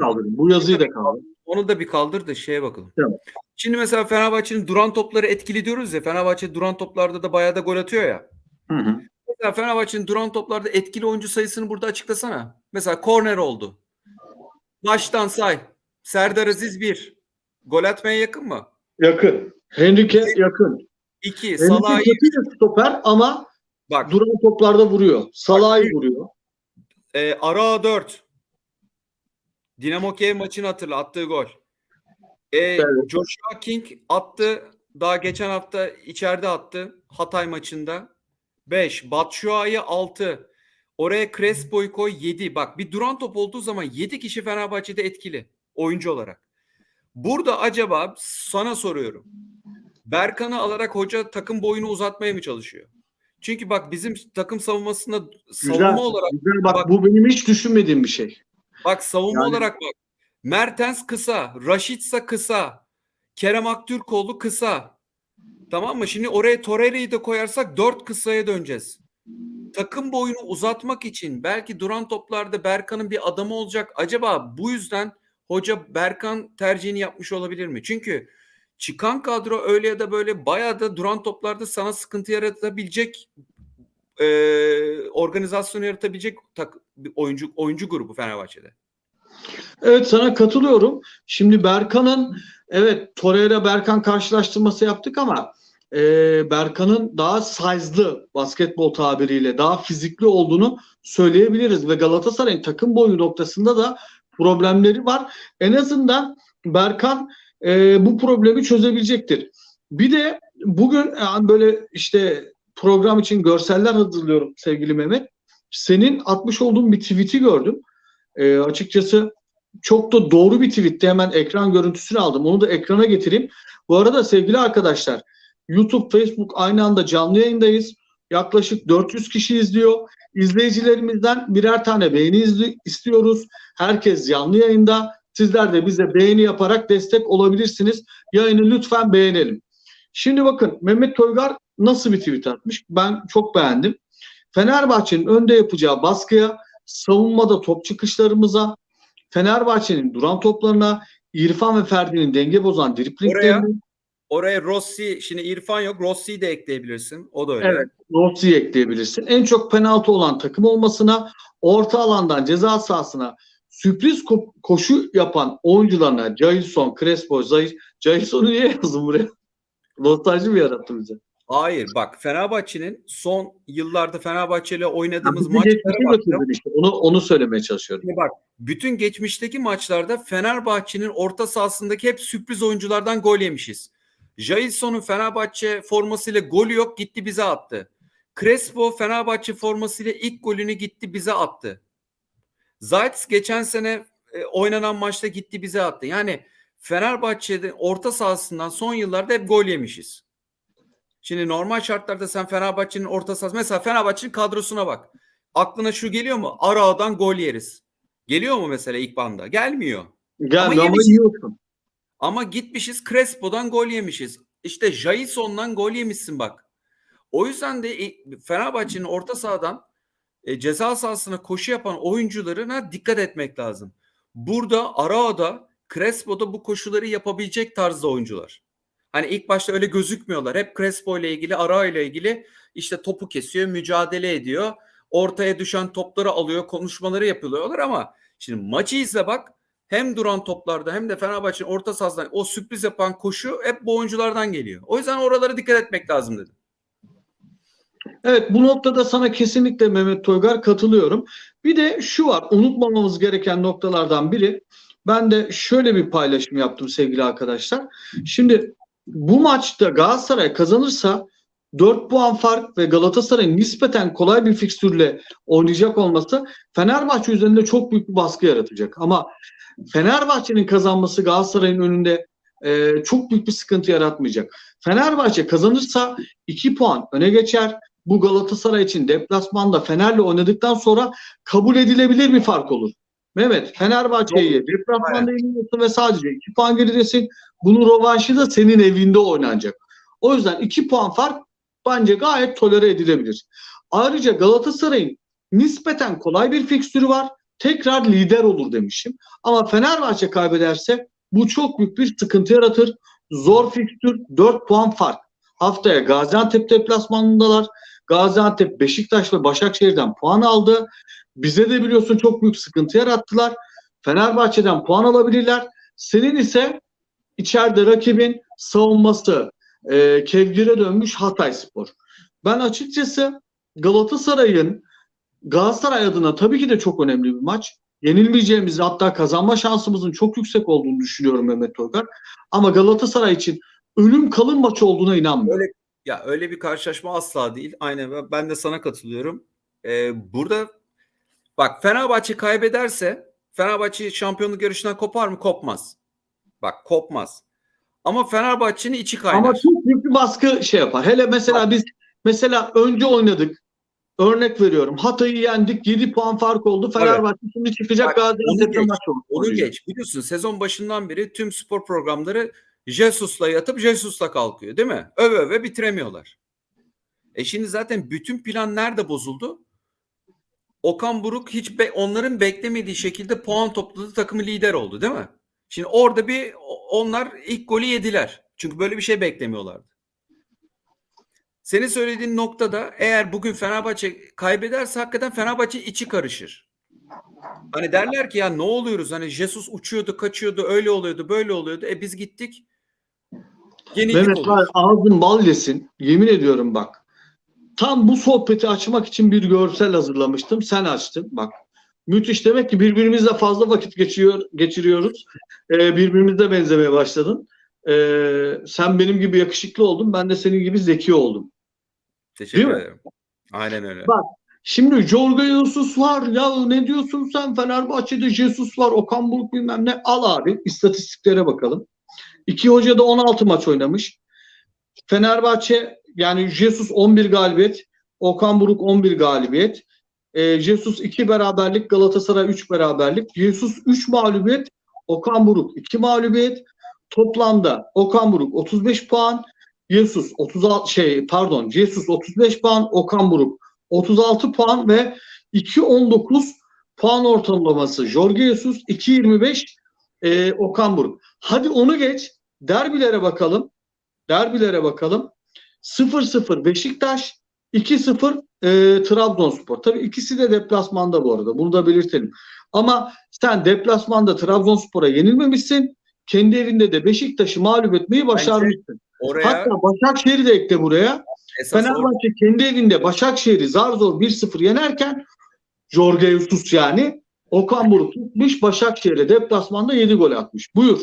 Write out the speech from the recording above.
Kaldırın. Bu yazıyı da kaldır. Onu da bir kaldır da şeye bakalım. Tamam. Şimdi mesela Fenerbahçe'nin duran topları etkili diyoruz ya. Fenerbahçe duran toplarda da bayağı da gol atıyor ya. Hı hı. Mesela Fenerbahçe'nin duran toplarda etkili oyuncu sayısını burada açıklasana. Mesela korner oldu. Baştan say. Serdar Aziz 1. Gol atmaya yakın mı? Yakın. Henrique yakın. 2. Salah Henrique kötü bir stoper ama bak. duran toplarda vuruyor. Salah'ı vuruyor. E, Ara 4. Dinamo Kiev maçını hatırla attığı gol. E, Evet. Joshua King attı. Daha geçen hafta içeride attı. Hatay maçında. 5. Batshuayi 6. Oraya Crespo'yu koy 7. Bak bir duran top olduğu zaman 7 kişi Fenerbahçe'de etkili oyuncu olarak. Burada acaba sana soruyorum. Berkan'ı alarak hoca takım boyunu uzatmaya mı çalışıyor? Çünkü bak bizim takım savunmasında Güzel. savunma olarak Güzel. Bak, Bak- bu benim hiç düşünmediğim bir şey. Bak savunma Yani- olarak bak. Mertens kısa, Raşitsa kısa, Kerem Aktürkoğlu kısa. Tamam mı? Şimdi oraya Torreira'yı da koyarsak dört kısaya döneceğiz. Takım boyunu uzatmak için belki duran toplarda Berkan'ın bir adamı olacak. Acaba bu yüzden hoca Berkan tercihini yapmış olabilir mi? Çünkü çıkan kadro öyle ya da böyle bayağı da duran toplarda sana sıkıntı yaratabilecek e, organizasyon yaratabilecek tak, oyuncu oyuncu grubu Fenerbahçe'de. Evet sana katılıyorum. Şimdi Berkan'ın evet Torreira Berkan karşılaştırması yaptık ama e, Berkan'ın daha size'lı basketbol tabiriyle daha fizikli olduğunu söyleyebiliriz ve Galatasaray'ın takım boyu noktasında da problemleri var. En azından Berkan e, bu problemi çözebilecektir. Bir de bugün yani böyle işte program için görseller hazırlıyorum sevgili Mehmet. Senin atmış olduğun bir tweet'i gördüm. E, açıkçası çok da doğru bir tweetti. Hemen ekran görüntüsünü aldım. Onu da ekrana getireyim. Bu arada sevgili arkadaşlar YouTube, Facebook aynı anda canlı yayındayız. Yaklaşık 400 kişi izliyor. İzleyicilerimizden birer tane beğeni istiyoruz. Herkes canlı yayında. Sizler de bize beğeni yaparak destek olabilirsiniz. Yayını lütfen beğenelim. Şimdi bakın Mehmet Toygar nasıl bir tweet atmış? Ben çok beğendim. Fenerbahçe'nin önde yapacağı baskıya, savunmada top çıkışlarımıza, Fenerbahçe'nin duran toplarına, İrfan ve Ferdi'nin denge bozan driplinglerine, Oraya Rossi, şimdi İrfan yok. Rossi'yi de ekleyebilirsin. O da öyle. evet, Rossi'yi ekleyebilirsin. En çok penaltı olan takım olmasına, orta alandan ceza sahasına sürpriz ko- koşu yapan oyuncularına Jailson, Crespo, Zahir. Jailson'u niye yazdın buraya? Nostalji mi yarattı bize? Hayır bak Fenerbahçe'nin son yıllarda Fenerbahçe ile oynadığımız Bizi maçlara götürdün işte. Onu, onu söylemeye çalışıyorum. Şimdi bak bütün geçmişteki maçlarda Fenerbahçe'nin orta sahasındaki hep sürpriz oyunculardan gol yemişiz. Jailson'un Fenerbahçe formasıyla golü yok gitti bize attı. Crespo Fenerbahçe formasıyla ilk golünü gitti bize attı. Zayt geçen sene e, oynanan maçta gitti bize attı. Yani Fenerbahçe'de orta sahasından son yıllarda hep gol yemişiz. Şimdi normal şartlarda sen Fenerbahçe'nin orta sahası mesela Fenerbahçe'nin kadrosuna bak. Aklına şu geliyor mu? Aradan gol yeriz. Geliyor mu mesela ilk banda? Gelmiyor. Geldi ama, yiyorsun. Ama gitmişiz Crespo'dan gol yemişiz. İşte Jason'dan gol yemişsin bak. O yüzden de e, Fenerbahçe'nin orta sahadan e, ceza sahasına koşu yapan oyuncularına dikkat etmek lazım. Burada Arao'da Crespo'da bu koşuları yapabilecek tarzda oyuncular. Hani ilk başta öyle gözükmüyorlar. Hep Crespo ile ilgili, Arao ile ilgili işte topu kesiyor, mücadele ediyor. Ortaya düşen topları alıyor, konuşmaları yapıyorlar ama şimdi maçı izle bak. Hem duran toplarda hem de Fenerbahçe'nin orta sahadan o sürpriz yapan koşu hep bu oyunculardan geliyor. O yüzden oralara dikkat etmek lazım dedim. Evet bu noktada sana kesinlikle Mehmet Toygar katılıyorum. Bir de şu var unutmamamız gereken noktalardan biri. Ben de şöyle bir paylaşım yaptım sevgili arkadaşlar. Şimdi bu maçta Galatasaray kazanırsa 4 puan fark ve Galatasaray'ın nispeten kolay bir fikstürle oynayacak olması Fenerbahçe üzerinde çok büyük bir baskı yaratacak. Ama Fenerbahçe'nin kazanması Galatasaray'ın önünde e, çok büyük bir sıkıntı yaratmayacak. Fenerbahçe kazanırsa 2 puan öne geçer. Bu Galatasaray için deplasmanda Fener'le oynadıktan sonra kabul edilebilir bir fark olur. Mehmet Fenerbahçe'yi deplasmanda yeniyorsun ve sadece 2 puan geridesin. Bunun rövanşı da senin evinde oynanacak. O yüzden 2 puan fark bence gayet tolere edilebilir. Ayrıca Galatasaray'ın nispeten kolay bir fikstürü var. tekrar lider olur demişim. Ama Fenerbahçe kaybederse bu çok büyük bir sıkıntı yaratır. Zor fikstür 4 puan fark. Haftaya Gaziantep deplasmanındalar. Gaziantep, Beşiktaş ve Başakşehir'den puan aldı. Bize de biliyorsun çok büyük sıkıntı yarattılar. Fenerbahçe'den puan alabilirler. Senin ise içeride rakibin savunması e, kevgire dönmüş Hatay Spor. Ben açıkçası Galatasaray'ın Galatasaray adına tabii ki de çok önemli bir maç. Yenilmeyeceğimizi hatta kazanma şansımızın çok yüksek olduğunu düşünüyorum Mehmet Toygar. Ama Galatasaray için ölüm kalım maçı olduğuna inanmıyorum. Öyle ya öyle bir karşılaşma asla değil. Aynen ben de sana katılıyorum. Ee, burada bak Fenerbahçe kaybederse Fenerbahçe şampiyonluk yarışından kopar mı? Kopmaz. Bak kopmaz. Ama Fenerbahçe'nin içi kaynar. Ama çok büyük bir baskı şey yapar. Hele mesela biz mesela önce oynadık. Örnek veriyorum. Hatay'ı yendik. 7 puan fark oldu. Fenerbahçe şimdi çıkacak geç, maç. Onu geç. Biliyorsun sezon başından beri tüm spor programları Jesus'la yatıp Jesus'la kalkıyor değil mi? Öve öve bitiremiyorlar. E şimdi zaten bütün plan nerede bozuldu? Okan Buruk hiç be- onların beklemediği şekilde puan topladı takımı lider oldu değil mi? Şimdi orada bir onlar ilk golü yediler. Çünkü böyle bir şey beklemiyorlardı. Senin söylediğin noktada eğer bugün Fenerbahçe kaybederse hakikaten Fenerbahçe içi karışır. Hani derler ki ya ne oluyoruz? Hani Jesus uçuyordu, kaçıyordu, öyle oluyordu, böyle oluyordu. E biz gittik. Yenildik Mehmet var ağzın bal yesin. Yemin ediyorum bak. Tam bu sohbeti açmak için bir görsel hazırlamıştım. Sen açtın. Bak. Müthiş demek ki birbirimizle fazla vakit geçiyor, geçiriyoruz. Ee, birbirimize benzemeye başladın. Ee, sen benim gibi yakışıklı oldun. Ben de senin gibi zeki oldum. Teşekkür Değil mi? ederim. Aynen öyle. Bak, Şimdi Jorge Jesus var. Ya ne diyorsun sen? Fenerbahçe'de Jesus var. Okan Buruk bilmem ne. Al abi. istatistiklere bakalım. İki hoca da 16 maç oynamış. Fenerbahçe yani Jesus 11 galibiyet. Okan Buruk 11 galibiyet. Ee, Jesus 2 beraberlik. Galatasaray 3 beraberlik. Jesus 3 mağlubiyet. Okan Buruk 2 mağlubiyet. Toplamda Okan Buruk 35 puan. Jesus 36 şey pardon Jesus 35 puan. Okan Buruk 36 puan ve 2.19 puan ortalaması Jorge Jesus 2.25 e, Okan Buruk. Hadi onu geç. Derbilere bakalım. Derbilere bakalım. 0-0 Beşiktaş 2-0 e, Trabzonspor. Tabii ikisi de deplasmanda bu arada. Bunu da belirtelim. Ama sen deplasmanda Trabzonspor'a yenilmemişsin. Kendi evinde de Beşiktaş'ı mağlup etmeyi başarmışsın. Oraya Hatta Başakşehir'i de ekle buraya. esas or- Fenerbahçe kendi evinde Başakşehir'i zar zor 1-0 yenerken Jorge Jesus yani Okan Buruk tutmuş Başakşehir'e deplasmanda 7 gol atmış. Buyur.